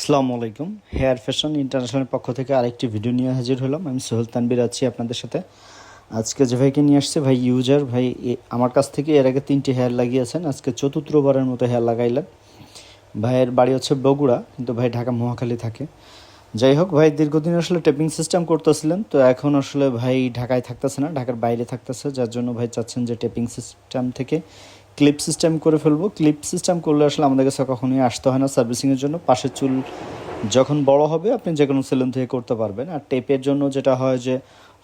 আসসালামু আলাইকুম। Hair fashion international পক্ষ থেকে আরেকটি ভিডিও নিয়ে হাজির হলাম। আমি সোহেল তানবির আছি আপনাদের সাথে। আজকে যে ভাইকে নিয়ে আসছে, ভাই ইউজার, ভাই আমার কাছ থেকে এর আগে তিনটি হেয়ার লাগিয়েছেন। আজকে চতুর্থবারের মতো হেয়ার লাগাইলেন। ভাইয়ের বাড়ি হচ্ছে বগুড়া, কিন্তু ভাই ঢাকা মহাখালী থাকে। যাই হোক, ভাই দীর্ঘদিন আসলে টেপিং সিস্টেম করতেছিলেন, তো এখন আসলে ভাই ঢাকায় থাকতেছে না, ঢাকার বাইরে থাকতেছে। যার জন্য ভাই চাচ্ছেন যে টেপিং সিস্টেম থেকে ক্লিপ সিস্টেম করে ফেলব। ক্লিপ সিস্টেম করলে আসলে আমাদের কাছে কখনোই আসতে হয় না সার্ভিসিংয়ের জন্য। পাশের চুল যখন বড় হবে, আপনি যে কোনো সেলুন থেকে করতে পারবেন। আর টেপের জন্য যেটা হয় যে,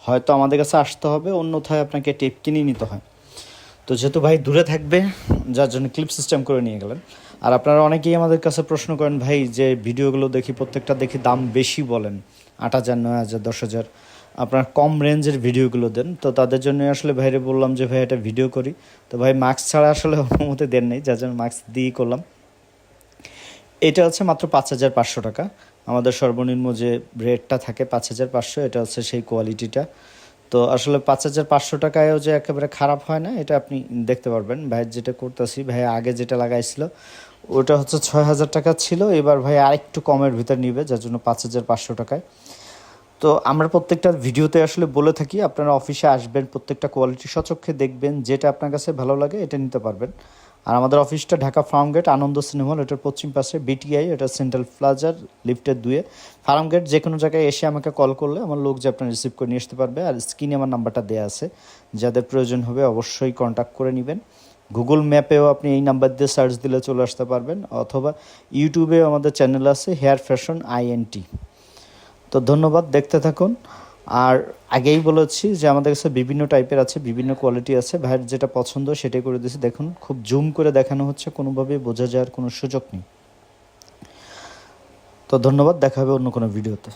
হয়তো আমাদের কাছে আসতে হবে, অন্যথায় আপনাকে টেপ কিনে নিতে হয়। তো যেহেতু ভাই দূরে থাকবে, যার জন্য ক্লিপ সিস্টেম করে নিয়ে গেলেন। আর আপনারা অনেকেই আমাদের কাছে প্রশ্ন করেন, ভাই, যে ভিডিওগুলো দেখি, প্রত্যেকটা দেখি দাম বেশি বলেন। আট হাজার, নয় হাজার, দশ হাজার। আপনার কম রেঞ্জের ভিডিওগুলো দেন। তো তাদের জন্য আসলে ভাইরে বললাম যে, ভাই এটা ভিডিও করি। তো ভাই মাস্ক ছাড়া আসলে অনুমতি দেন নেই, যার জন্য মাস্ক দিয়েই করলাম। এটা হচ্ছে মাত্র পাঁচ হাজার পাঁচশো টাকা। আমাদের সর্বনিম্ন যে রেটটা থাকে পাঁচ হাজার পাঁচশো, এটা হচ্ছে সেই কোয়ালিটিটা তো আসলে পাঁচ হাজার পাঁচশো টাকায়ও যে একেবারে খারাপ হয় না, এটা আপনি দেখতে পারবেন। ভাইয়ের যেটা করতেছি, ভাই, আগে যেটা লাগাইছিল, ওটা হচ্ছে ছয় হাজার টাকা ছিল। এবার ভাই, আরেকটু কমের ভিতর নিবে, যার জন্য পাঁচ হাজার পাঁচশো টাকায়। তো আমরা প্রত্যেকটা ভিডিওতে আসলে বলে থাকি, আপনারা অফিসে আসবেন, প্রত্যেকটা কোয়ালিটি সচক্ষে দেখবেন, যেটা আপনার কাছে ভালো লাগে এটা নিতে পারবেন। আর আমাদের অফিসটা Dhaka Farm Gate, Ananda cinema hall, এটার পশ্চিম পাশে বিটিআই এটা সেন্ট্রাল প্লাজার লিফটের দুয়ে। ফার্ম গেট যে কোনো জায়গায় এসে আমাকে কল করলে আমার লোক যে আপনার রিসিভ করে নিয়ে আসতে পারবে, আর স্ক্রিনে আমার নাম্বারটা দেওয়া আছে। যাদের প্রয়োজন হবে অবশ্যই কন্ট্যাক্ট করে নেবেন। গুগল ম্যাপেও আপনি এই নাম্বার দিয়ে সার্চ দিলে চলে আসতে পারবেন, অথবা ইউটিউবেও আমাদের চ্যানেল আছে হেয়ার ফ্যাশন আইএনটি তো ধন্যবাদ, দেখতে থাকুন। আর আগেই বলেছি যে আমাদের কাছে বিভিন্ন টাইপের আছে, বিভিন্ন কোয়ালিটি আছে। ভাইয়ের যেটা পছন্দ সেটাই করে দিয়েছি। দেখুন, খুব জুম করে দেখানো হচ্ছে, কোনোভাবেই বোঝা যাওয়ার কোনো সুযোগ নেই। তো ধন্যবাদ, দেখা হবে অন্য কোনো ভিডিওতে